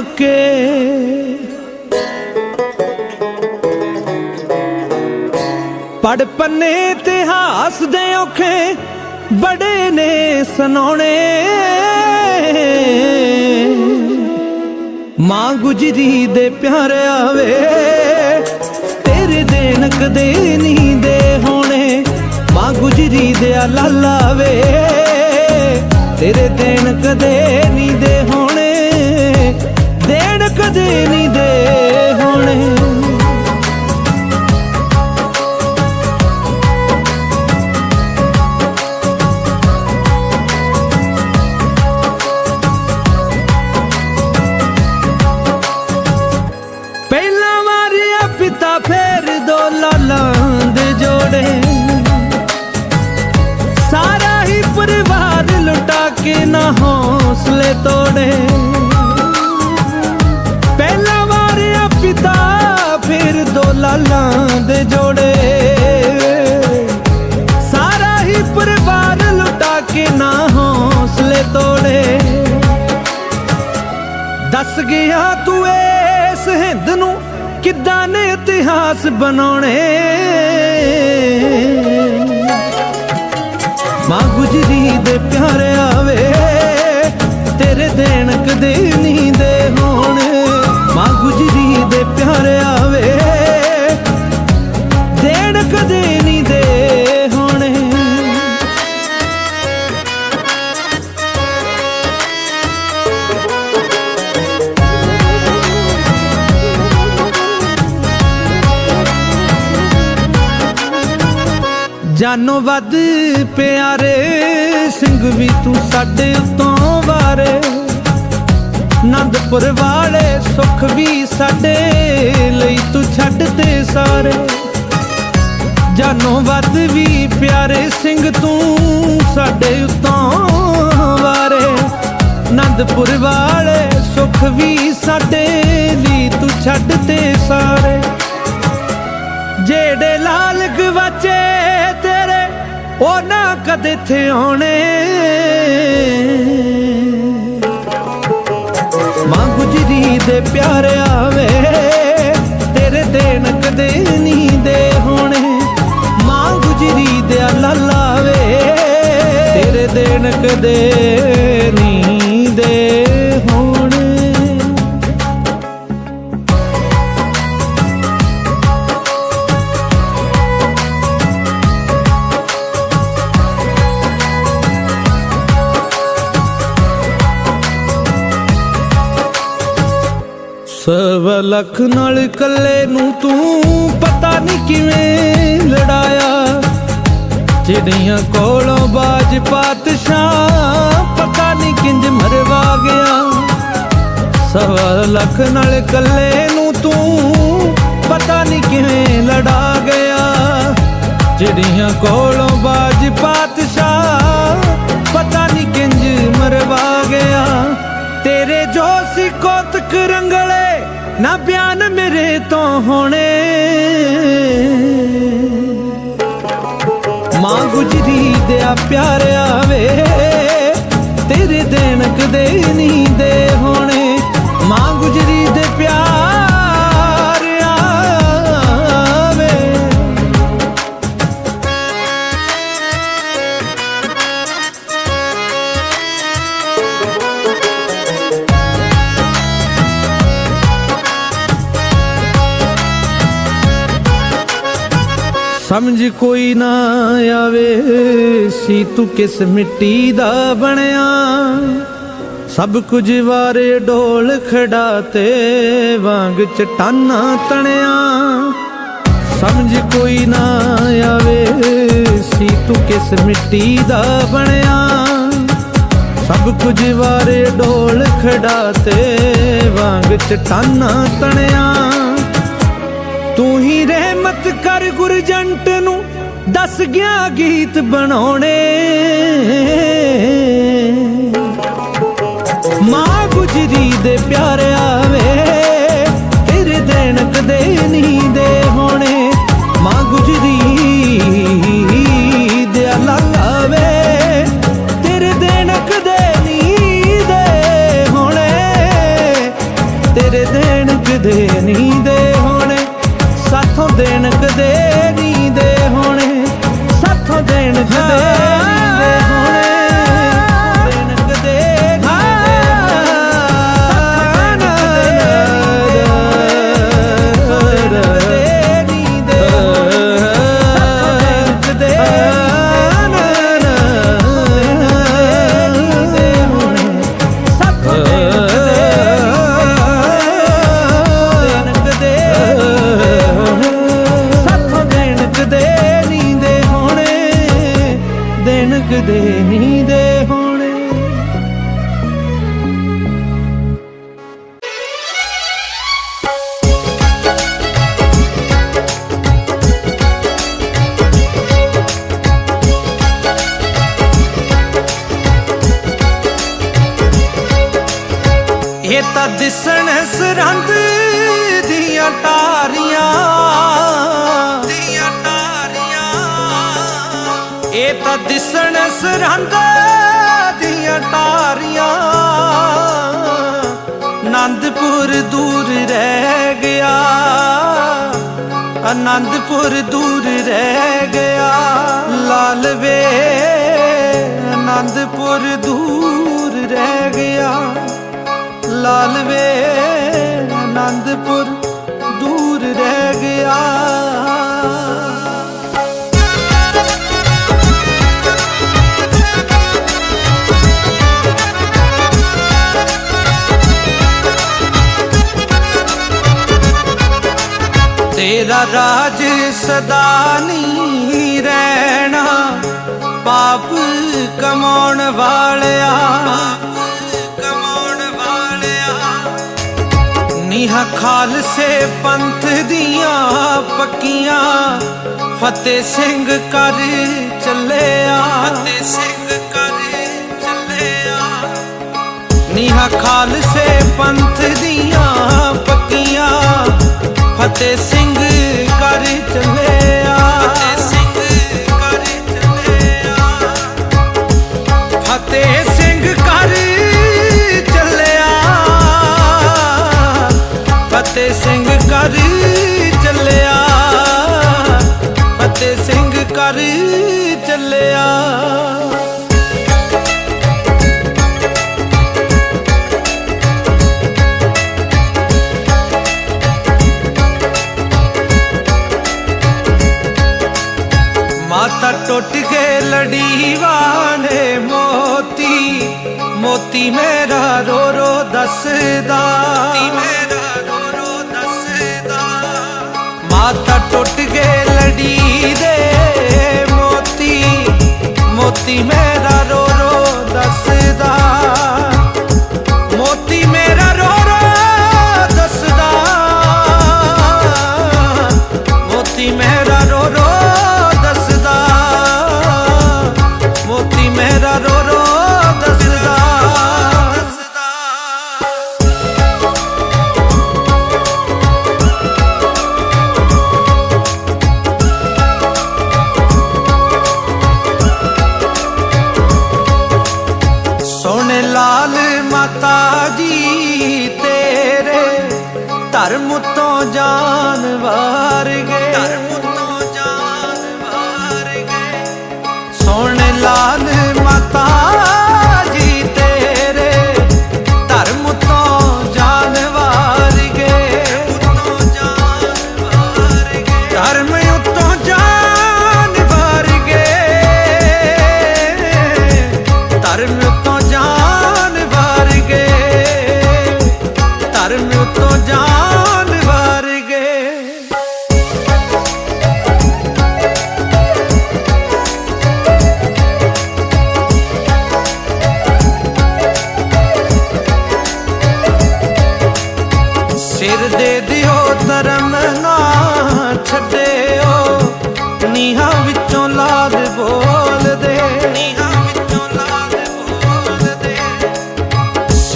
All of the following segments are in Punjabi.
ਦੇ ਪੜ ਪੰਨੇ ਇਤਿਹਾਸ ਦੇ ਔਖੇ ਬੜੇ ਨੇ ਸੁਣਾਉਣੇ ਮਾਂ ਗੁਜਰੀ ਦੇ ਪਿਆਰ ਆਵੇ, ਤੇਰੇ ਦੇਣ ਕਦੇ ਨਹੀਂ ਦੇ ਹੋਣੇ। ਮਾਂ ਗੁਜਰੀ ਦੇ ਆ ਲਾਲਾ ਵੇ ਤੇਰੇ ਦੇਣ ਕਦੇ ਨਹੀਂ ਦੇ ਹੋਣੇ ਕਦੇ ਨਹੀਂ ਦੇ ਹੋਣੇ ਪਹਿਲਾਂ ਮਾਰਿਆ ਪਿਤਾ, ਫੇਰ ਦੋ ਲਾਲਾਂ ਦੇ ਜੋੜੇ। ਸਾਰਾ ਹੀ ਪਰਿਵਾਰ ਲੁਟਾ ਕੇ ਨਾ ਹੌਸਲੇ ਤੋੜੇ। ਫਿਰ ਦੇ ਜੋੜੇ। ਸਾਰਾ ਹੀ ਪਰਿਵਾਰ ਲੁਟਾ ਕੇ ਨਾ ਹੌਸਲੇ ਤੋੜੇ। ਦੱਸ ਗਿਆ ਤੂੰ ਇਸ ਹਿੰਦ ਨੂੰ ਕਿੱਦਾਂ ਨੇ ਇਤਿਹਾਸ ਬਣਾਉਣੇ? ਮਾਂ ਗੁਜਰੀ ਦੇ ਪਿਆਰ ਆਵੇ, ਤੇਰੇ ਦੇਣ ਕਦੇ ਨਹੀਂ ਦੇ ਹੋਣ ਮਾਂ ਗੁਜਰੀ ਦੇ ਪਿਆਰ ਆਵੇ ਜਾਨੋਂ ਵੱਧ ਪਿਆਰੇ, ਸਿੰਘ ਵੀ ਤੂੰ ਸਾਡੇ ਉਤੋਂ ਵਾਰੇ। ਨੰਦਪੁਰ ਵਾਲੇ ਸੁੱਖ ਵੀ ਸਾਡੇ ਲਈ ਤੂੰ ਛੱਡ ਤੇ ਸਾਰੇ। ਜਾਨੋਂ ਵੱਧ ਵੀ ਪਿਆਰੇ, ਸਿੰਘ ਤੂੰ ਸਾਡੇ ਉਤੋਂ ਵਾਰੇ। ਨੰਦਪੁਰ ਵਾਲੇ ਸੁੱਖ ਵੀ ਸਾਡੇ ਲਈ ਤੂੰ ਛੱਡ ਤੇ ਸਾਰੇ। ਜਿਹੜੇ ਲਾਲ ਗਵਾਚੇ ਉਹ ਨਾ ਕਦੇ ਥੇ ਆਉਣੇ। ਮਾਂ ਗੁਜਰੀ ਦੇ ਪਿਆਰ ਆਵੇ, ਤੇਰੇ ਦੇਣ ਕਦੇ ਨਹੀਂ ਦੇ ਹੋਣੇ ਮਾਂ ਗੁਜਰੀ ਦੇ ਲਾਲਾਵੇ ਤੇਰੇ ਦੇਣ ਕਦੇ ਸਵਾ ਨਾਲ ਇਕੱਲੇ ਨੂੰ ਤੂੰ ਪਤਾ ਨਹੀਂ ਕਿਵੇਂ ਲੜਾਇਆ। ਚਿੜੀਆਂ ਕੋਲੋਂ ਬਾਜ ਪਾਤਸ਼ਾਹ ਪਤਾ ਨਹੀਂ ਕਿੰਜ ਮਰਵਾ ਗਿਆ। ਸਵਾ ਨਾਲ ਇਕੱਲੇ ਨੂੰ ਤੂੰ ਪਤਾ ਨਹੀਂ ਕਿਵੇਂ ਲੜਾ ਗਿਆ। ਚਿੜੀਆਂ ਕੋਲੋਂ ਬਾਜ ਪਾਤਸ਼ਾਹ ਪਤਾ ਨਹੀਂ ਕਿੰਜ ਮਰਵਾ ਗਿਆ। ਨਾ ਬਿਆਨ ਮੇਰੇ ਤੋਂ ਹੋਣੇ। ਮਾਂ ਗੁਜਰੀ ਦਿਆ ਆ ਪਿਆਰ ਆਵੇ, ਤੇਰੇ ਦੇਣ ਕਦੇ ਨਹੀਂ ਦੇ ਹੋਣੇ। ਮਾਂ ਗੁਜਰੀ ਸਮਝ ਕੋਈ ਨਾ ਆਵੇ ਸੀ ਤੂੰ ਕਿਸ ਮਿੱਟੀ ਦਾ ਬਣਿਆ। ਸਭ ਕੁਝ ਵਾਰੇ ਢੋਲ ਖੜਾਤੇ ਵਾਂਗ ਚਟਾਨਾ ਤਣਿਆ। ਸਮਝ ਕੋਈ ਨਾ ਆਵੇ ਸੀ ਤੂੰ ਕਿਸ ਮਿੱਟੀ ਦਾ ਬਣਿਆ। ਸਭ ਕੁਝ ਵਾਰੇ ਢੋਲ ਖੜਾਤੇ ਵਾਂਗ ਚਟਾਨਾ ਤਣਿਆ। ਕਰ ਗੁਰਜੰਟ ਨੂੰ ਦੱਸ ਗਿਆ ਗੀਤ ਬਣਾਉਣੇ। ਮਾਂ ਗੁਜਰੀ ਦੇ ਪਿਆਰ ਆਵੇ ਤੇਰੇ ਦੇਣ ਕਦੇ ਨਹੀਂ ਦੇ ਹੋਣੇ। ਮਾਂ ਗੁਜਰੀ ਦੇ ਅੱਲਾ ਵੇ ਤੇਰੇ ਦੇਣ ਕਦੇ ਦੇ ਹੋਣੇ। ਤੇਰੇ ਦੇਣ ਕਦੇ ਨਹੀਂ ਦੇਣ ਕਦੇ ਨਹੀਂ ਦੇ ਹੁਣ ਸਾਥੋਂ ਦੇਣ ਕਦੇ ਦੇ ਨਹੀਂ ਦੇ ਆਨੰਦਪੁਰ ਦੂਰ ਰਹਿ ਗਿਆ। ਲਾਲ ਵੇ ਆਨੰਦਪੁਰ ਦੂਰ ਰਹਿ ਗਿਆ। ਲਾਲ ਵੇ ਆਨੰਦਪੁਰ ਦੂਰ ਰਹਿ ਗਿਆ। ਤੇਰਾ ਰਾਜ ਸਦਾ ਨਹੀਂ ਰਹਿਣਾ। ਪਾਪ ਕਮਾਉਣ ਵਾਲਿਆ ਕਮਾਉਣ ਵਾਲਿਆ। ਨੀਹਾ ਖਾਲਸੇ ਪੰਥ ਦੀਆਂ ਪੱਕੀਆਂ ਫਤਿਹ ਸਿੰਘ ਕਰ ਚੱਲਿਆ। ਫਤਿਹ ਸਿੰਘ ਕਰ ਚੱਲਿਆ। ਨੀਹਾ ਖਾਲਸੇ ਪੰਥ ਦੀਆਂ ਪੱਕੀਆਂ ਫਤਿਹ ਸਿੰਘ ਕਰ ਚੱਲਿਆ। ਫਤਿਹ ਸਿੰਘ ਕਰ ਚੱਲਿਆ। ਫਤਿਹ ਸਿੰਘ ਕਰ ਚੱਲਿਆ। ਫਤਿਹ ਸਿੰਘ ਕਰ ਚੱਲਿਆ। ਫਤਿਹ ਸਿੰਘ ਕਰ ਚੱਲਿਆ।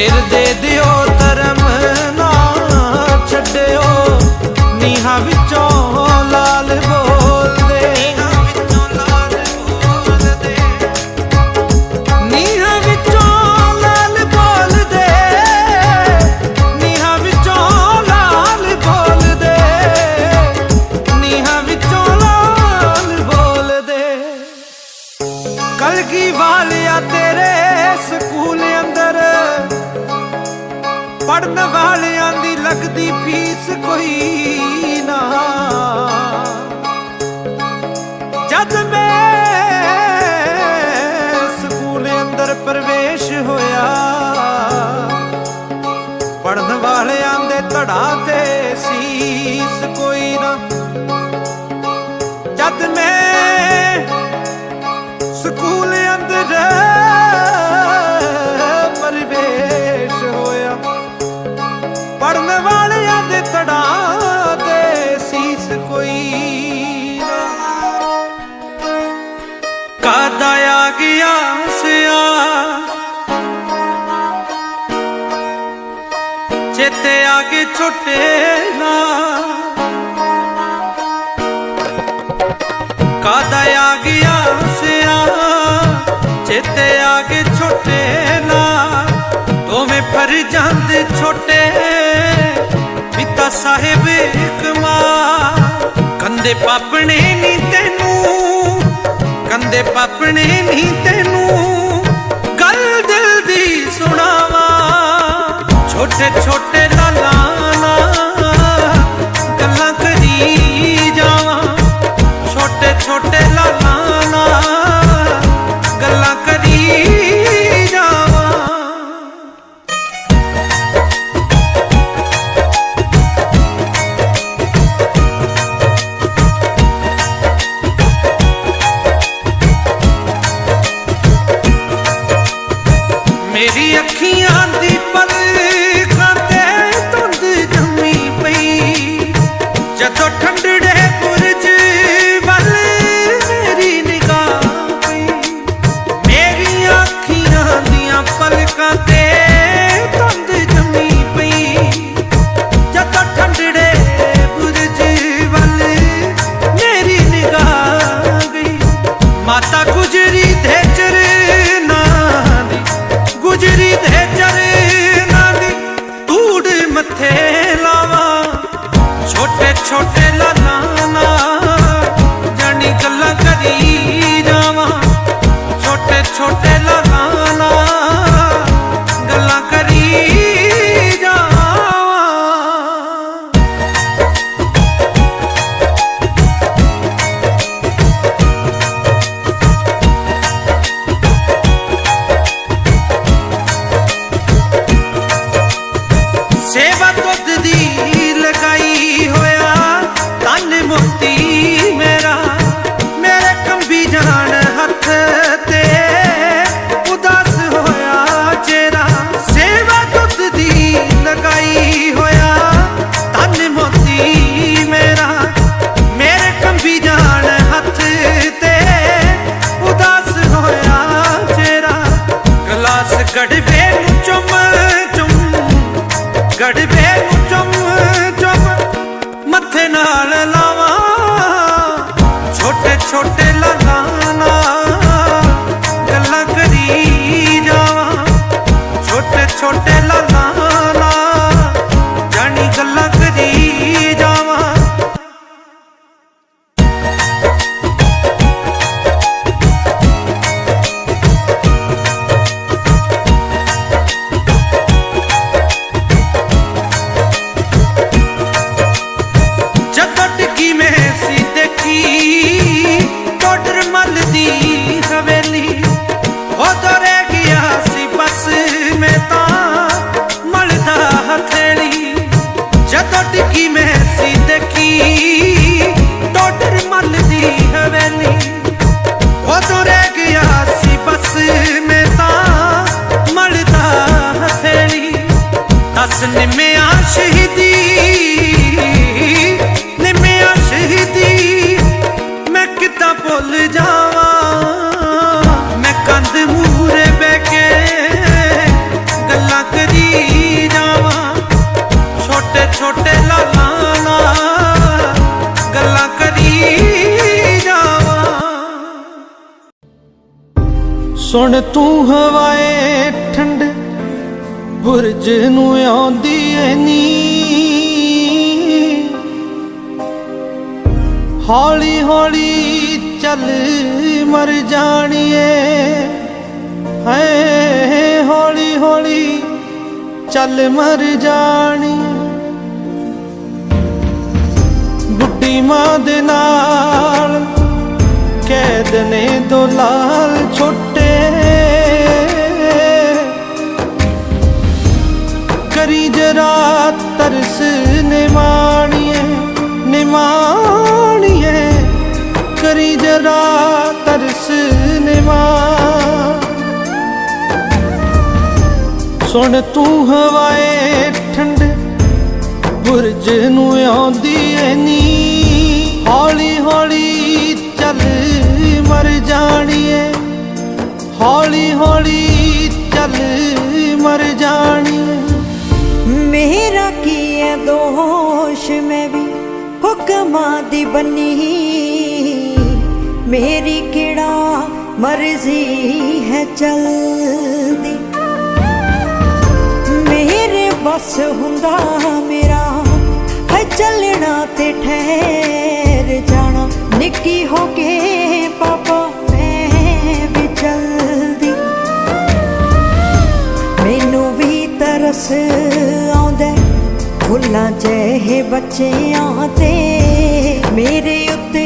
ਫਿਰ ਦੇ ਦੇ nothing better. ਚੇਤੇ ਆ ਕੇ ਛੋਟੇ ਨਾ, ਦੋਵੇਂ ਫਰ ਜਾਂਦੇ ਛੋਟੇ। ਪਿਤਾ ਸਾਹਿਬ ਇੱਕ ਮਾਂ, ਕੰਦੇ ਪਾਪਣੇ ਨਹੀਂ ਤੈਨੂੰ, ਕੰਦੇ ਪਾਪਣੇ ਨਹੀਂ ਤੈਨੂੰ, ਗੱਲ ਦਿਲ ਦੀ ਸੁਣਾਵਾ। ਛੋਟੇ ਛੋਟੇ ਲਾਲਾਂ ਗੱਲਾਂ ਕਰੀ ਜਾਵਾਂ। ਛੋਟੇ ਛੋਟੇ ਲਾਲਾਂ Tata ਜਿਹਨੂੰ ਆਉਂਦੀ ਐ ਨੀ ਹੌਲੀ ਹੌਲੀ ਚੱਲ ਮਰ ਜਾਣੀਏ। ਹੈ, ਹੌਲੀ ਹੌਲੀ ਚੱਲ ਮਰ ਜਾਣੀ। ਬੁੱਢੀ ਮਾਂ ਦੇ ਨਾਲ ਕੈਦ ਨੇ ਦੋ ਲਾਲ ਛੋਟੇ ਕਰੀ ਜਰਾ ਤਰਸ ਨਿਮਾਣੀਏ ਨਿਮਾਣੀਏ। ਕਰੀ ਜਰਾ ਤਰਸ ਨਿਮਾ ਸੁਣ ਤੂੰ ਹਵਾਏ ਠੰਡ, ਬੁਰਜ ਨੂੰ ਆਉਂਦੀ ਐ ਨੀ ਹੌਲੀ ਹੌਲੀ ਚੱਲ ਮਰ ਜਾਣੀ ਜਾਣੀਏ ਹੌਲੀ ਹੌਲੀ ਚੱਲ ਮਰ ਜਾਣੀ ਮੇਰਾ ਕੀ ਹੈ ਦੋਸ਼? ਮੈਂ ਵੀ ਹੁਕਮਾਂ ਦੀ ਬੰਨੀ। ਮੇਰੀ ਕਿਹੜਾ ਮਰਜ਼ੀ ਹੈ ਚਲਦੀ? ਮੇਰੇ ਬਸ ਹੁੰਦਾ ਮੇਰਾ ਹੈ ਚੱਲਣਾ ਤੇ ਠਹਿਰ ਜਾਣਾ। ਨਿੱਕੀ ਹੋ ਕੇ ਪਾਪਾ, ਮੈਂ ਵੀ ਚਲਦੀ। ਮੈਨੂੰ ਵੀ ਤਰਸ ਫੁੱਲਾਂ ਜਿਹੇ ਬੱਚਿਆਂ ਤੇ ਮੇਰੇ ਉੱਤੇ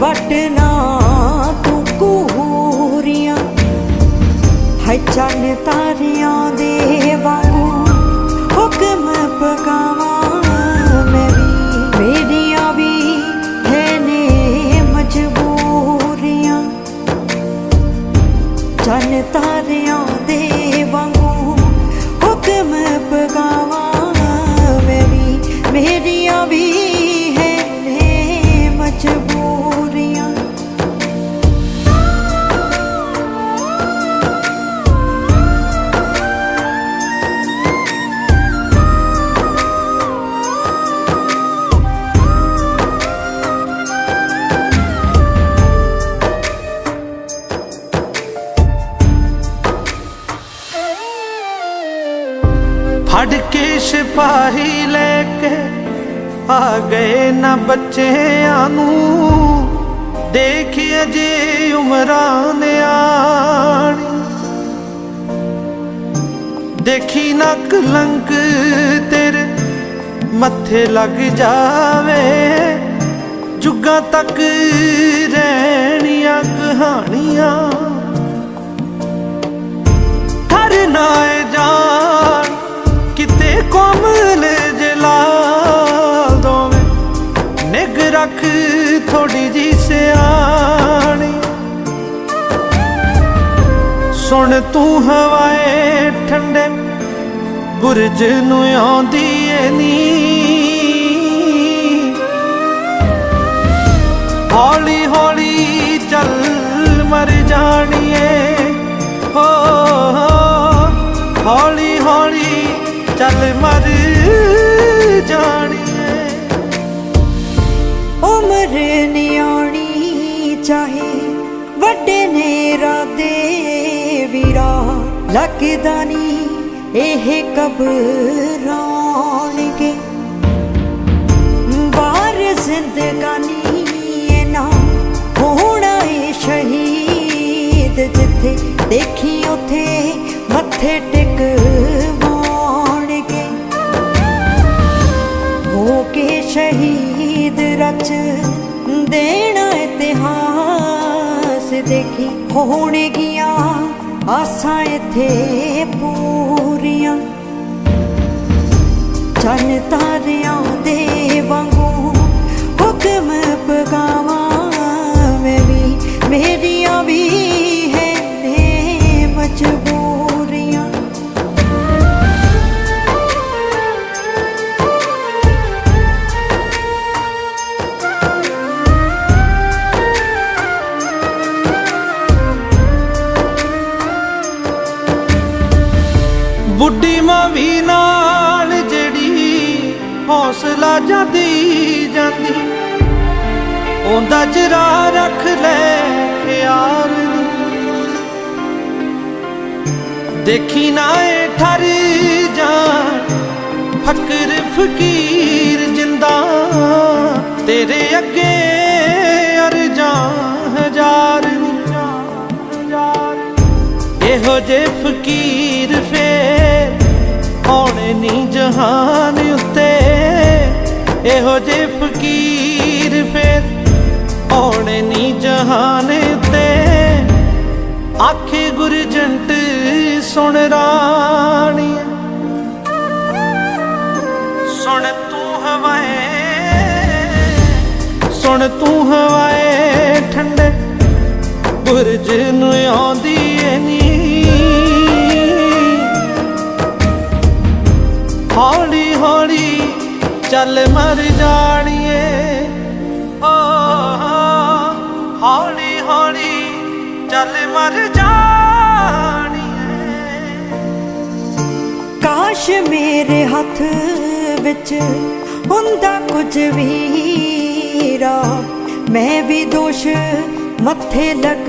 ਵਟਣਾ ਤੂੰ ਕੂਰੀਆਂ। ਹੈ ਚੰਨ ਤਾਰਿਆਂ ਦੇ ਵਾਂਗੂ ਹੁਕਮ ਪਕਾਵਾਂ ਮੈਂ ਵੀ। ਮੇਰੀਆਂ ਵੀ ਹੈ ਨੇ ਮਜਬੂਰੀਆਂ। ਚੰਨ ਤਾਰਿਆਂ ਗਏ ਨਾ ਬੱਚਿਆਂ ਨੂੰ। ਦੇਖ ਅਜੇ ਉਮਰਾਂ ਨਿਆਣੀ ਦੇਖੀ ਨਾ ਕਲੰਕ ਤੇਰੇ ਮੱਥੇ ਲੱਗ ਜਾਵੇ। ਜੁਗਾਂ ਤੱਕ ਰਹਿਣੀਆਂ ਕਹਾਣੀਆਂ। ਹਰ ਨਾਏ ਜਾਣ, ਕਿਤੇ ਕੋਮਲ ਜਲਾ ਥੋੜੀ ਜੀ ਸਿਆਣੀ। ਸੁਣ ਤੂੰ ਹਵਾਏ ਠੰਡੇ, ਬੁਰਜ ਨੂੰ ਆਉਂਦੀ ਏ ਨੀ ਹੌਲੀ ਹੌਲੀ ਚੱਲ ਮਰ ਜਾਣੀਏ। ਹੋ ਹੌਲੀ ਹੌਲੀ ਚੱਲ ਮਰ ਜਾਣੀ ਉਮਰ ਨਿਆਣੀ ਚਾਹੇ ਵੱਡੇ ਨੇ ਰਾਦੇ ਵੀਰਾ। ਲੱਗਦਾ ਨਹੀਂ ਇਹ ਕਬਰਾਣਗੇ ਬਾਹਰ ਜ਼ਿੰਦਗਾਨੀ ਇਹ ਨਾ ਹੋਣਾ ਏ ਸ਼ਹੀਦ ਜਿੱਥੇ। ਦੇਖੀ ਉਥੇ ਮੱਥੇ ਟਿਕਵਾਉਣਗੇ ਹੋ ਕੇ ਸ਼ਹੀਦ ਰਚ ਦੇਖੀ ਹੋਣਗੀਆਂ ਆਸਾਂ ਇੱਥੇ ਪੂਰੀਆਂ। ਚੰਨ ਤਾਰਿਆਂ ਦੇ ਵਾਂਗੂ ਹੁਕਮ ਪਗਾਵਾਂ ਮੈਂ ਵੀ, ਮੇਰੀਆਂ ਵੀ ਹੈ ਨੇ ਮਜਬੂਰੀਆਂ। ਬੁੱਢੀ ਵੀ ਨਾਲ ਜਿਹੜੀ ਹੌਸਲਾ ਜਾਂਦੀ ਜਾਂਦੀ, ਉਹਦਾ ਜਰਾ ਰੱਖ ਲੈ ਖਿਆਲ ਦੇਖੀ ਨਾ ਏ ਠਰ ਜਾਣ, ਫਕਰ ਫਕੀਰ ਜਿੰਦਾ, ਤੇਰੇ ਅੱਗੇ ਅਰਜਾਂ ਹਜ਼ਾਰ ਨੀ। ਇਹੋ ਜੇ ਫਕੀਰ ਫੇਰ ਆਉਣੇ ਨੀ ਜਹਾਨ ਉੱਤੇ। ਇਹੋ ਜੇ ਫਕੀਰ ਫੇਰ ਆਉਣੇ ਨੀ ਜਹਾਨ ਉੱਤੇ। ਆਖੇ ਗੁਰਜੰਟ ਸੁਣ ਰਾਣੀ। ਸੁਣ ਤੂੰ ਹਵਾਏ। ਸੁਣ ਤੂੰ ਹਵਾਏ ਠੰਡੇ। ਗੁਰਜ ਨੂੰ ਆਉਂਦੀ ਏ ਨੀ। ਚੱਲ ਮਰ ਜਾਣੀਏ। ਓ, ਹੌਲੀ ਹੌਲੀ ਚੱਲ ਮਰ ਜਾਣੀਏ। ਕਾਸ਼ ਮੇਰੇ ਹੱਥ ਵਿੱਚ ਹੁੰਦਾ ਕੁਝ ਵੀਰਾ, ਮੈਂ ਵੀ ਦੋਸ਼ ਮੱਥੇ ਲਗ